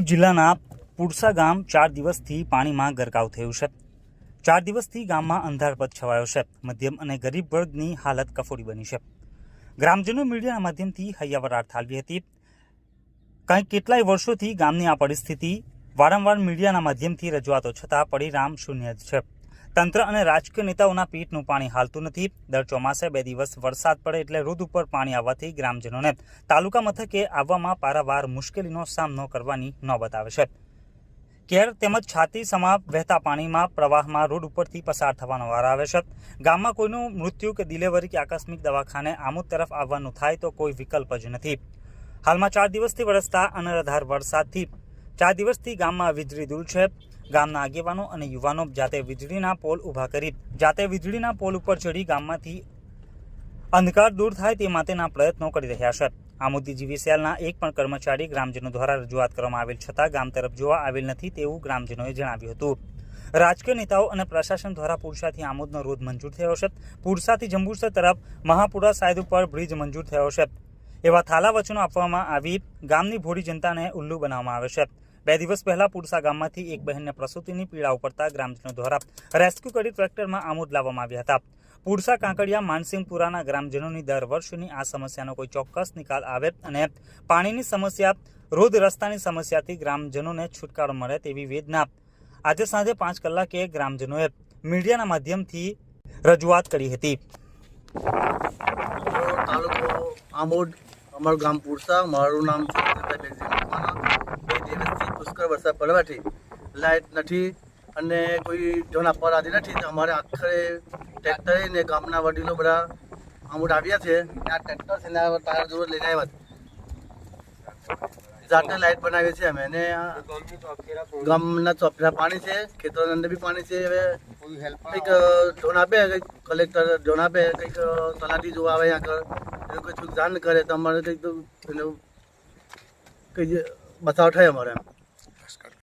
જિલ્લાના પુરસા ગામ ચાર દિવસથી પાણીમાં ગરકાવ થયું છે. ચાર દિવસથી ગામમાં અંધારપથ છવાયો છે. મધ્યમ અને ગરીબ વર્ગની હાલત કફોડી બની છે. ગ્રામજનો મીડિયાના માધ્યમથી હૈયાવરાર ઠાલવી હતી. કંઈક કેટલાય વર્ષોથી ગામની આ પરિસ્થિતિ વારંવાર મીડિયાના માધ્યમથી રજૂઆતો છતાં પરિણામ શૂન્ય છે. તંત્ર અને રાજકીય નેતાઓના પીઠનું પાણી હાલતું નથી. દર ચોમાસે બે દિવસ વરસાદ પડે એટલે રૂદ ઉપર પાણી આવવાથી ગ્રામજનોને તાલુકા મથકે આવવામાં પારાવાર મુશ્કેલીનો સામનો કરવાની નોબત આવે છે. કેર તેમજ છાતી સમા વહેતા પાણીમાં પ્રવાહમાં રોડ ઉપરથી પસાર થવાનો વાર આવે છે. ગામમાં કોઈનું મૃત્યુ કે ડિલિવરી કે આકસ્મિક દવાખાને આમોદ તરફ આવવાનું થાય તો કોઈ વિકલ્પ જ નથી. હાલમાં ચાર દિવસથી વરસતા અનરાધાર વરસાદથી ચાર દિવસથી ગામમાં વીજળી દૂર છે. ગામના આગેવાનો અને યુવાનો જાતે વીજળીના પોલ ઊભા કરી જાતે વીજળીના પોલ ઉપર ચડી ગામમાંથી અંધકાર દૂર થાય તે માટેના પ્રયત્નો કરી રહ્યા છે. આમોદી જીવીસીએલના એક પણ કર્મચારી ગ્રામજનો દ્વારા રજૂઆત કરવામાં આવેલ છતાં ગામ તરફ જોવા આવેલ નથી તેવું ગ્રામજનોએ જણાવ્યું હતું. રાજકીય નેતાઓ અને પ્રશાસન દ્વારા પુરસાથી આમોદનો રોડ મંજૂર થયો છે. પુરસાથી જંબુસર તરફ મહાપુરા સાયદ ઉપર બ્રિજ મંજૂર થયો છે. એવા થાલા વચનો આપવામાં આવી ગામની ભોળી જનતાને ઉલ્લુ બનાવવામાં આવે છે. બે દિવસ પહેલા પુરસા ગામમાંથી એક બહેનને પ્રસૂતિની પીડા ઉપડતા ગ્રામજનો દ્વારા રેસ્ક્યુ કરી ટ્રેક્ટરમાં આમોદ લાવવામાં આવ્યા હતા. પુરસા કાંકડિયા માનસિંહપુરાના ગ્રામજનોની દર વર્ષની આ સમસ્યાનો કોઈ ચોક્કસ નિકાલ આવે અને પાણીની સમસ્યા, રોડ રસ્તાની સમસ્યાથી ગ્રામજનોને છુટકારો મળે તેવી વેદના. આજે સાંજે પાંચ કલાકે ગ્રામજનોએ મીડિયાના માધ્યમથી રજૂઆત કરી હતી. તાલુકો આમોડ અમારું ગામ પુરસા મારું નામ છે પુષ્કળ વરસાદ પડવાથી લાઇટ નથી અને કોઈ જોન આપવા રાજી નથી અમારે આખરે ટ્રેક્ટરે ને ગામના વડીલો બધા અમુક આવ્યા છે. આ ટ્રેક્ટર છે ને તાર જોર લઈને આવ્યા જાતે લાઇટ બનાવીએ છીએ અમે. અને ગામના ચોપરા પાણી છે, ખેતરોની અંદર બી પાણી છે. હવે કંઈક જોન આપે, કંઈક કલેક્ટર જોન આપે, કંઈક તલાટી જોવા આવે આગળ એવું કંઈક જાણ કરે તો અમારે કંઈક કંઈ બચાવ થાય અમારે એમ. скажем.